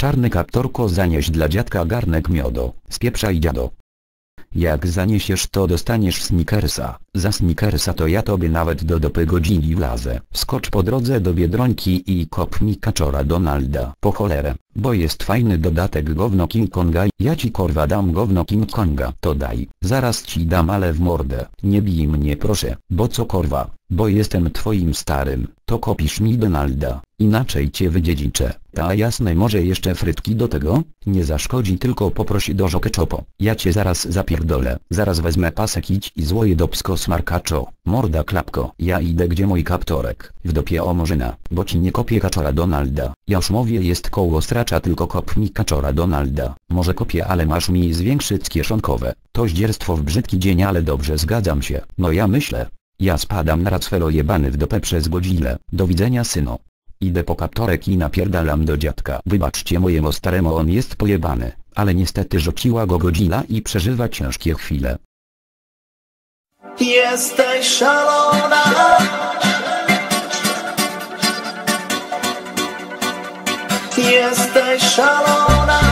Czarny kaptorko zanieś dla dziadka garnek miodo, spieprzaj dziado. Jak zaniesiesz to dostaniesz snickersa, za snickersa to ja tobie nawet do dopy godzili wlazę. Skocz po drodze do Biedronki i kop mi kaczora Donalda. Po cholerę, bo jest fajny dodatek gówno King Konga. Ja ci korwa dam gówno King Konga. To daj, zaraz ci dam ale w mordę. Nie bij mnie proszę, bo co korwa, bo jestem twoim starym, to kopisz mi Donalda, inaczej cię wydziedziczę. Ta jasne może jeszcze frytki do tego? Nie zaszkodzi tylko poprosi do ketchupo. Ja cię zaraz zapierdolę. Zaraz wezmę pasek idź i złoje dopsko smarkaczo. Morda klapko. Ja idę gdzie mój kaptorek. W dopie o morzyna. Bo ci nie kopię kaczora Donalda. Jaszmowie jest koło stracza tylko kop mi kaczora Donalda. Może kopię ale masz mi zwiększyć kieszonkowe. To zdzierstwo w brzydki dzień ale dobrze zgadzam się. No ja myślę. Ja spadam na racfelo jebany w dopę przez godzinę. Do widzenia syno. Idę po kaptorek i napierdalam do dziadka. Wybaczcie mojemu staremu on jest pojebany, ale niestety rzuciła go godzina i przeżywa ciężkie chwile. Jesteś szalona Jesteś szalona